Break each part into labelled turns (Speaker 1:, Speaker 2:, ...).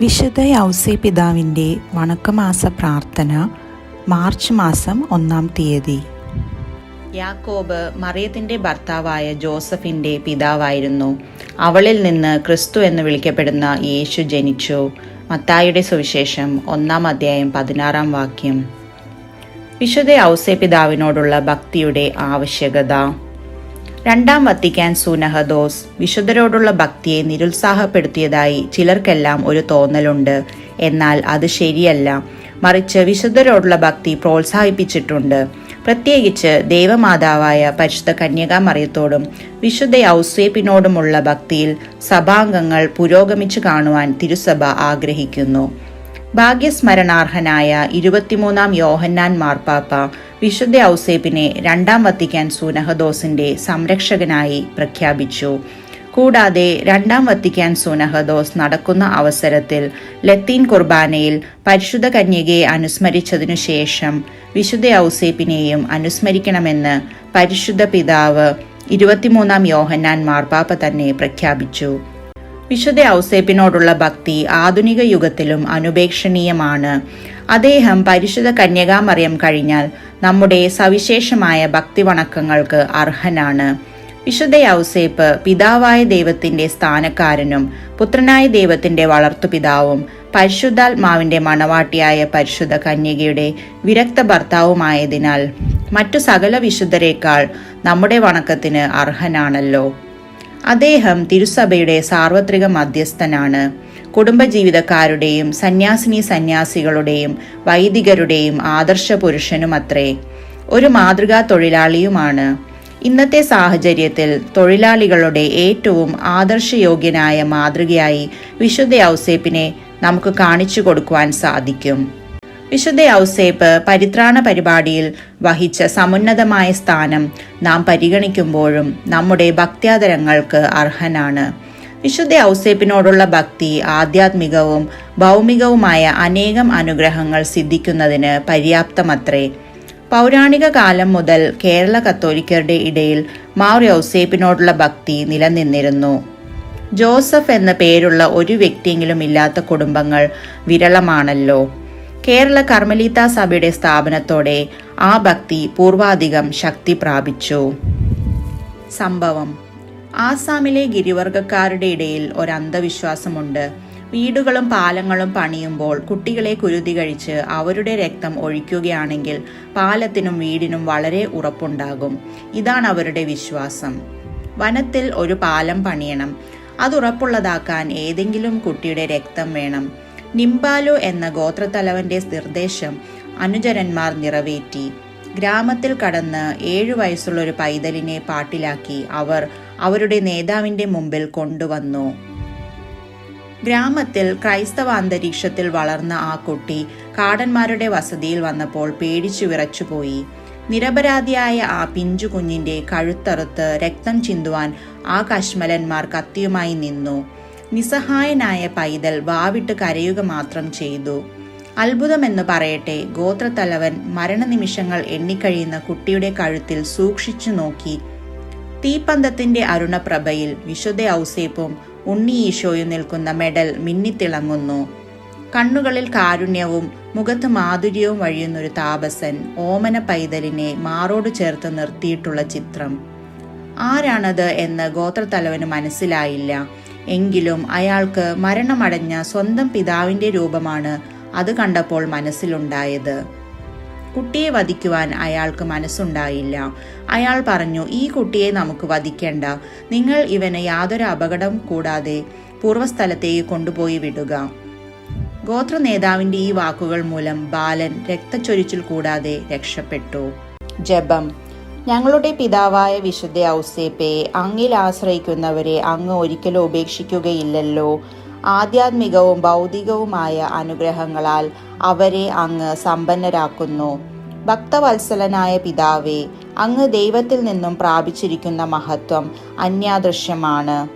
Speaker 1: വിശുദ്ധ യൗസേ പിതാവിന്റെ വണക്കമാസ പ്രാർത്ഥന മാർച്ച് മാസം ഒന്നാം തീയതി.
Speaker 2: യാക്കോബ് മറിയത്തിന്റെ ഭർത്താവായ ജോസഫിന്റെ പിതാവായിരുന്നു. അവളിൽ നിന്ന് ക്രിസ്തു എന്ന് വിളിക്കപ്പെടുന്ന യേശു ജനിച്ചു. മത്തായുടെ സുവിശേഷം ഒന്നാം അധ്യായം പതിനാറാം വാക്യം. വിശുദ്ധ ഔസേ പിതാവിനോടുള്ള ഭക്തിയുടെ ആവശ്യകത. രണ്ടാം വത്തിക്കാൻ സുനഹദോസ് വിശുദ്ധരോടുള്ള ഭക്തിയെ നിരുത്സാഹപ്പെടുത്തിയതായി ചിലർക്കെല്ലാം ഒരു തോന്നലുണ്ട്. എന്നാൽ അത് ശരിയല്ല. മറിച്ച് വിശുദ്ധരോടുള്ള ഭക്തി പ്രോത്സാഹിപ്പിച്ചിട്ടുണ്ട്. പ്രത്യേകിച്ച് ദേവമാതാവായ പരിശുദ്ധ കന്യകാമറിയത്തോടും വിശുദ്ധ ഔസേപ്പിനോടുമുള്ള ഭക്തിയിൽ സഭാംഗങ്ങൾ പുരോഗമിച്ചു കാണുവാൻ തിരുസഭ ആഗ്രഹിക്കുന്നു. ഭാഗ്യസ്മരണാർഹനായ ഇരുപത്തിമൂന്നാം യോഹന്നാൻ മാർപ്പാപ്പ വിശുദ്ധ ഔസേപ്പിനെ രണ്ടാം വത്തിക്കാൻ സൂനഹദോസിന്റെ സംരക്ഷകനായി പ്രഖ്യാപിച്ചു. കൂടാതെ രണ്ടാം വത്തിക്കാൻ സൂനഹദോസ് നടക്കുന്ന അവസരത്തിൽ ലത്തീൻ കുർബാനയിൽ പരിശുദ്ധ കന്യകയെ അനുസ്മരിച്ചതിനു ശേഷം വിശുദ്ധ ഔസേപ്പിനെയും അനുസ്മരിക്കണമെന്ന് പരിശുദ്ധ പിതാവ് ഇരുപത്തിമൂന്നാം യോഹന്നാൻ മാർപ്പാപ്പ തന്നെ പ്രഖ്യാപിച്ചു. വിശുദ്ധ ഔസേപ്പിനോടുള്ള ഭക്തി ആധുനിക യുഗത്തിലും അനുപേക്ഷണീയമാണ്. അദ്ദേഹം പരിശുദ്ധ കന്യകാമറിയം കഴിഞ്ഞാൽ നമ്മുടെ സവിശേഷമായ ഭക്തി വണക്കങ്ങൾക്ക് അർഹനാണ്. വിശുദ്ധ ഔസേപ്പ് പിതാവായ ദൈവത്തിന്റെ സ്ഥാനക്കാരനും പുത്രനായ ദൈവത്തിന്റെ വളർത്തുപിതാവും പരിശുദ്ധാത്മാവിന്റെ മണവാട്ടിയായ പരിശുദ്ധ കന്യകയുടെ വിരക്ത ഭർത്താവുമായതിനാൽ മറ്റു സകല വിശുദ്ധരേക്കാൾ നമ്മുടെ വണക്കത്തിന് അർഹനാണല്ലോ. അദ്ദേഹം തിരുസഭയുടെ സാർവത്രിക മധ്യസ്ഥനാണ്. കുടുംബജീവിതക്കാരുടെയും സന്യാസിനി സന്യാസികളുടെയും വൈദികരുടെയും ആദർശ പുരുഷനുമത്രേ ഒരു മാതൃകാ തൊഴിലാളിയുമാണ്. ഇന്നത്തെ സാഹചര്യത്തിൽ തൊഴിലാളികളുടെ ഏറ്റവും ആദർശയോഗ്യനായ മാതൃകയായി വിശുദ്ധ ഔസേപ്പിനെ നമുക്ക് കാണിച്ചു കൊടുക്കുവാൻ സാധിക്കും. വിശുദ്ധ ഔസേപ്പ് പരിത്രാണ പരിപാടിയിൽ വഹിച്ച സമുന്നതമായ സ്ഥാനം നാം പരിഗണിക്കുമ്പോഴും നമ്മുടെ ഭക്ത്യാദരങ്ങൾക്ക് അർഹനാണ്. വിശുദ്ധ ഔസേപ്പിനോടുള്ള ഭക്തി ആധ്യാത്മികവും ഭൗമികവുമായ അനേകം അനുഗ്രഹങ്ങൾ സിദ്ധിക്കുന്നതിന് പര്യാപ്തമത്രേ. പൗരാണിക കാലം മുതൽ കേരള കത്തോലിക്കരുടെ ഇടയിൽ മാർ ഔസേപ്പിനോടുള്ള ഭക്തി നിലനിന്നിരുന്നു. ജോസഫ് എന്ന പേരുള്ള ഒരു വ്യക്തിയെങ്കിലും ഇല്ലാത്ത കുടുംബങ്ങൾ വിരളമാണല്ലോ. കേരള കർമ്മലീത്ത സഭയുടെ സ്ഥാപനത്തോടെ ആ ഭക്തി പൂർവാധികം ശക്തി പ്രാപിച്ചു. സംഭവം. ആസാമിലെ ഗിരിവർഗക്കാരുടെ ഇടയിൽ ഒരു അന്ധവിശ്വാസമുണ്ട്. വീടുകളും പാലങ്ങളും പണിയുമ്പോൾ കുട്ടികളെ കുരുതി കഴിച്ച് അവരുടെ രക്തം ഒഴിക്കുകയാണെങ്കിൽ പാലത്തിനും വീടിനും വളരെ ഉറപ്പുണ്ടാകും. ഇതാണ് അവരുടെ വിശ്വാസം. വനത്തിൽ ഒരു പാലം പണിയണം. അത് ഉറപ്പുള്ളതാക്കാൻ ഏതെങ്കിലും കുട്ടിയുടെ രക്തം വേണം. നിംബാലു എന്ന ഗോത്രത്തലവന്റെ നിർദ്ദേശം അനുചരന്മാർ നിറവേറ്റി. ഗ്രാമത്തിൽ കടന്ന് ഏഴു വയസ്സുള്ള ഒരു പൈതലിനെ പാട്ടിലാക്കി അവർ അവരുടെ നേതാവിന്റെ മുമ്പിൽ കൊണ്ടുവന്നു. ഗ്രാമത്തിൽ ക്രൈസ്തവ അന്തരീക്ഷത്തിൽ വളർന്ന ആ കുട്ടി കാടന്മാരുടെ വസതിയിൽ വന്നപ്പോൾ പേടിച്ചു വിറച്ചുപോയി. നിരപരാധിയായ ആ പിഞ്ചു കുഞ്ഞിന്റെ കഴുത്തറുത്ത് രക്തം ചിന്തുവാൻ ആ കശ്മലന്മാർ കത്തിയുമായി നിന്നു. നിസ്സഹായനായ പൈതൽ വാവിട്ട് കരയുക മാത്രം ചെയ്തു. അത്ഭുതമെന്ന് പറയട്ടെ ഗോത്രത്തലവൻ മരണനിമിഷങ്ങൾ എണ്ണിക്കഴിയുന്ന കുട്ടിയുടെ കഴുത്തിൽ സൂക്ഷിച്ചു നോക്കി. തീപ്പന്തത്തിന്റെ അരുണപ്രഭയിൽ വിശുദ്ധ ഔസേപ്പും ഉണ്ണി ഈശോയും നിൽക്കുന്ന മെഡൽ മിന്നിത്തിളങ്ങുന്നു. കണ്ണുകളിൽ കാരുണ്യവും മുഖത്ത് മാധുര്യവും വഴിയുന്നൊരു താപസൻ ഓമന പൈതലിനെ മാറോട് ചേർത്ത് നിർത്തിയിട്ടുള്ള ചിത്രം. ആരാണത് എന്ന് ഗോത്രത്തലവന് മനസ്സിലായില്ല. എങ്കിലും അയാൾക്ക് മരണമടഞ്ഞ സ്വന്തം പിതാവിന്റെ രൂപമാണ് അത് കണ്ടപ്പോൾ മനസ്സിലുണ്ടായത്. കുട്ടിയെ വധിക്കുവാൻ അയാൾക്ക് മനസ്സുണ്ടായില്ല. അയാൾ പറഞ്ഞു ഈ കുട്ടിയെ നമുക്ക് വധിക്കേണ്ട. നിങ്ങൾ ഇവന് യാതൊരു അപകടം കൂടാതെ പൂർവസ്ഥലത്തേക്ക് കൊണ്ടുപോയി വിടുക ഗോത്ര നേതാവിന്റെ ഈ വാക്കുകൾ മൂലം ബാലൻ രക്തച്ചൊരിച്ചിൽ കൂടാതെ രക്ഷപ്പെട്ടു. ജപം. ഞങ്ങളുടെ പിതാവായ വിശുദ്ധ ഔസേപ്പെ അങ്ങിൽ ആശ്രയിക്കുന്നവരെ അങ്ങ് ഒരിക്കലും ഉപേക്ഷിക്കുകയില്ലല്ലോ. ആധ്യാത്മികവും ഭൗതികവുമായ അനുഗ്രഹങ്ങളാൽ അവരെ അങ്ങ് സമ്പന്നരാക്കുന്നു. ഭക്തവത്സലനായ പിതാവേ അങ്ങ് ദൈവത്തിൽ നിന്നും പ്രാപിച്ചിരിക്കുന്ന മഹത്വം അന്യാദൃശ്യമാണ്.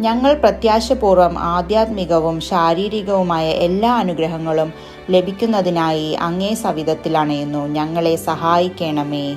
Speaker 2: ഞങ്ങൾ പ്രത്യാശപൂർവം ആധ്യാത്മികവും ശാരീരികവുമായ എല്ലാ അനുഗ്രഹങ്ങളും ലഭിക്കുന്നതിനായി അങ്ങേ സവിധത്തിൽ അണയുന്നു. ഞങ്ങളെ സഹായിക്കണമേ.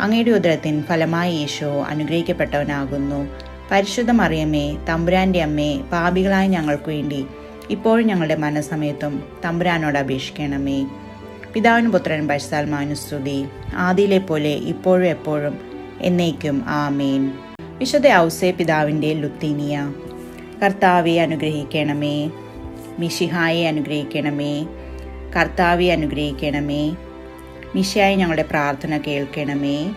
Speaker 2: അങ്ങയുടെ ഉദരത്തിൻ ഫലമായി യേശോ അനുഗ്രഹിക്കപ്പെട്ടവനാകുന്നു. പരിശുദ്ധ മറിയമ്മേ തമ്പുരാന്റെ അമ്മേ പാപികളായ ഞങ്ങൾക്ക് വേണ്ടി ഇപ്പോഴും ഞങ്ങളുടെ മനസ്സമയത്തും തമ്പുരാനോട് അപേക്ഷിക്കണമേ. പിതാവിനും പുത്രനും പരിശുദ്ധാത്മാനുസ്തുതി ആദിയിലെ പോലെ ഇപ്പോഴും എപ്പോഴും എന്നേക്കും ആമേൻ. വിശുദ്ധ ഔസേ പിതാവിന്റെ ലുത്തീനിയ കർത്താവെ അനുഗ്രഹിക്കണമേ. മിഷിഹായെ അനുഗ്രഹിക്കണമേ. കർത്താവെ അനുഗ്രഹിക്കണമേ. മിഷയായി ഞങ്ങളുടെ പ്രാർത്ഥന കേൾക്കണമേ.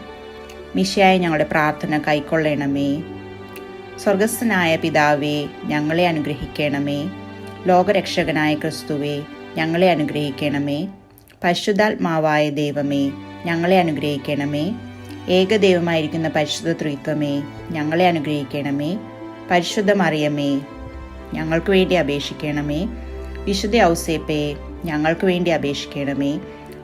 Speaker 2: മിഷയായി ഞങ്ങളുടെ പ്രാർത്ഥന കൈക്കൊള്ളണമേ. സ്വർഗസ്ഥനായ പിതാവേ ഞങ്ങളെ അനുഗ്രഹിക്കണമേ. ലോകരക്ഷകനായ ക്രിസ്തുവേ ഞങ്ങളെ അനുഗ്രഹിക്കണമേ. പരിശുദ്ധാത്മാവായ ദൈവമേ ഞങ്ങളെ അനുഗ്രഹിക്കണമേ. ഏകദൈവമായിരിക്കുന്ന പരിശുദ്ധ ത്രിത്വമേ ഞങ്ങളെ അനുഗ്രഹിക്കണമേ. പരിശുദ്ധ മറിയമേ ഞങ്ങൾക്ക് വേണ്ടി അപേക്ഷിക്കണമേ. വിശുദ്ധ ഔസേപ്പേ ഞങ്ങൾക്ക് വേണ്ടി അപേക്ഷിക്കണമേ.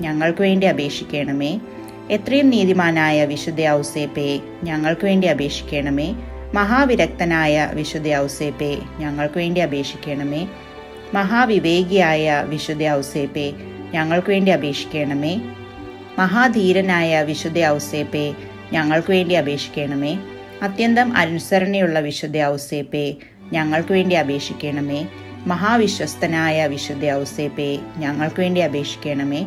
Speaker 2: ഞങ്ങൾക്ക് വേണ്ടി അപേക്ഷിക്കണമേ. എത്രയും നീതിമാനായ വിശുദ്ധ ഔസേപ്പെ ഞങ്ങൾക്ക് വേണ്ടി അപേക്ഷിക്കണമേ. മഹാവിരക്തനായ വിശുദ്ധ ഔസേപ്പെ ഞങ്ങൾക്ക് വേണ്ടി അപേക്ഷിക്കണമേ. മഹാവിവേകിയായ വിശുദ്ധ ഔസേപ്പെ ഞങ്ങൾക്ക് വേണ്ടി അപേക്ഷിക്കണമേ. മഹാധീരനായ വിശുദ്ധ ഔസേപ്പെ ഞങ്ങൾക്ക് വേണ്ടി അപേക്ഷിക്കണമേ. അത്യന്തം അനുസരണയുള്ള വിശുദ്ധ ഔസേപ്പെ ഞങ്ങൾക്ക് വേണ്ടി അപേക്ഷിക്കണമേ. മഹാവിശ്വസ്തനായ വിശുദ്ധ ഔസേപ്പെ ഞങ്ങൾക്ക് വേണ്ടി അപേക്ഷിക്കണമേ.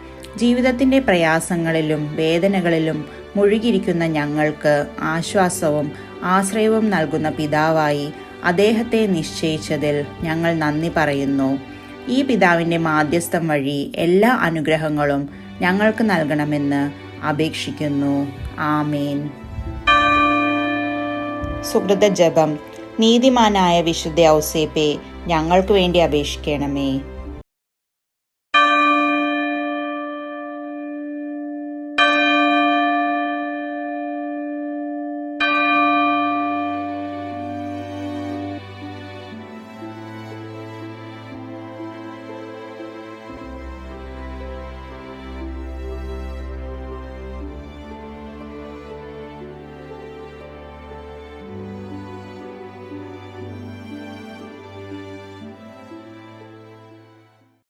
Speaker 2: ജീവിതത്തിന്റെ പ്രയാസങ്ങളിലും വേദനകളിലും മുഴുകിയിരിക്കുന്ന ഞങ്ങൾക്ക് ആശ്വാസവും ആശ്രയവും നൽകുന്ന പിതാവായി അദ്ദേഹത്തെ നിശ്ചയിച്ചതിൽ ഞങ്ങൾ നന്ദി പറയുന്നു. ഈ പിതാവിന്റെ മാധ്യസ്ഥം വഴി എല്ലാ അനുഗ്രഹങ്ങളും ഞങ്ങൾക്ക് നൽകണമെന്ന് അപേക്ഷിക്കുന്നു. ആമേൻ. സുഹൃത ജപം നീതിമാനായ വിശുദ്ധ ഔസേപ്പെ ഞങ്ങൾക്ക് വേണ്ടി അപേക്ഷിക്കണമേ.